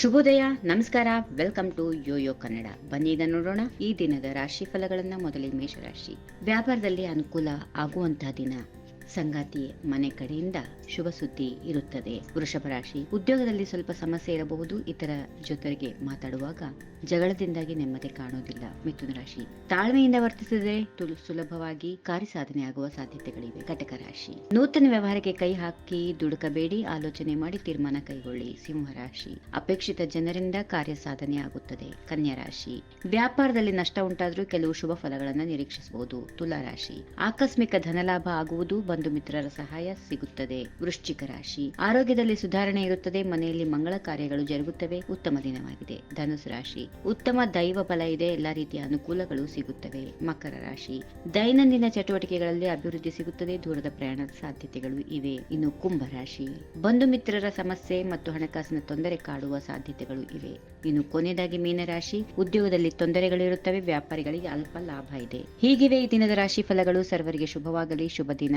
ಶುಭೋದಯ, ನಮಸ್ಕಾರ welcome to Yoyo Kannada ಬನ್ನಿ ಈಗ ನೋಡೋಣ ಈ ದಿನದ ರಾಶಿ ಫಲಗಳನ್ನ ಮೊದಲೇ ಮೇಷರಾಶಿ. ವ್ಯಾಪಾರದಲ್ಲಿ ಅನುಕೂಲ ಆಗುವಂತಹ ದಿನ. ಸಂಗಾತಿ ಮನೆ ಕಡೆಯಿಂದ ಶುಭ ಸುದ್ದಿ ಇರುತ್ತದೆ. ವೃಷಭ ರಾಶಿ ಉದ್ಯೋಗದಲ್ಲಿ ಸ್ವಲ್ಪ ಸಮಸ್ಯೆ ಇರಬಹುದು. ಇತರ ಜೊತೆಗೆ ಮಾತಾಡುವಾಗ ಜಗಳದಿಂದಾಗಿ ನೆಮ್ಮದಿ ಕಾಣುವುದಿಲ್ಲ. ಮಿಥುನ ರಾಶಿ ತಾಳ್ಮೆಯಿಂದ ವರ್ತಿಸಿದರೆ ಸುಲಭವಾಗಿ ಕಾರ್ಯ ಆಗುವ ಸಾಧ್ಯತೆಗಳಿವೆ. ಕಟಕ ರಾಶಿ ನೂತನ ವ್ಯವಹಾರಕ್ಕೆ ಕೈ ಹಾಕಿ ದುಡುಕಬೇಡಿ. ಆಲೋಚನೆ ಮಾಡಿ ತೀರ್ಮಾನ ಕೈಗೊಳ್ಳಿ. ಸಿಂಹ ರಾಶಿ ಅಪೇಕ್ಷಿತ ಜನರಿಂದ ಕಾರ್ಯ ಸಾಧನೆ ಆಗುತ್ತದೆ. ಕನ್ಯಾ ರಾಶಿ ವ್ಯಾಪಾರದಲ್ಲಿ ನಷ್ಟ ಉಂಟಾದರೂ ಕೆಲವು ಶುಭ ಫಲಗಳನ್ನು ನಿರೀಕ್ಷಿಸಬಹುದು. ತುಲಾ ರಾಶಿ ಆಕಸ್ಮಿಕ ಧನಲಾಭ ಆಗುವುದು ಬಂಧು ಮಿತ್ರರ ಸಹಾಯ ಸಿಗುತ್ತದೆ. ವೃಶ್ಚಿಕ ರಾಶಿ. ಆರೋಗ್ಯದಲ್ಲಿ ಸುಧಾರಣೆ ಇರುತ್ತದೆ. ಮನೆಯಲ್ಲಿ ಮಂಗಳ ಕಾರ್ಯಗಳು ಜರುಗುತ್ತವೆ. ಉತ್ತಮ ದಿನವಾಗಿದೆ. ಧನುಸು ರಾಶಿ. ಉತ್ತಮ ದೈವ ಬಲ ಇದೆ. ಎಲ್ಲಾ ರೀತಿಯ ಅನುಕೂಲಗಳು ಸಿಗುತ್ತವೆ. ಮಕರ ರಾಶಿ. ದೈನಂದಿನ ಚಟುವಟಿಕೆಗಳಲ್ಲಿ ಅಭಿವೃದ್ಧಿ ಸಿಗುತ್ತದೆ. ದೂರದ ಪ್ರಯಾಣದ ಸಾಧ್ಯತೆಗಳು ಇವೆ. ಇನ್ನು ಕುಂಭ ರಾಶಿ. ಬಂಧು ಮಿತ್ರರ ಸಮಸ್ಯೆ ಮತ್ತು ಹಣಕಾಸಿನ ತೊಂದರೆ ಕಾಡುವ ಸಾಧ್ಯತೆಗಳು ಇವೆ. ಇನ್ನು ಕೊನೆಯದಾಗಿ ಮೀನರಾಶಿ ಉದ್ಯೋಗದಲ್ಲಿ ತೊಂದರೆಗಳು ಇರುತ್ತವೆ. ವ್ಯಾಪಾರಿಗಳಿಗೆ ಅಲ್ಪ ಲಾಭ ಇದೆ. ಹೀಗಿವೆ ಈ ದಿನದ ರಾಶಿ ಫಲಗಳು. ಸರ್ವರಿಗೆ ಶುಭವಾಗಲಿ. ಶುಭ ದಿನ.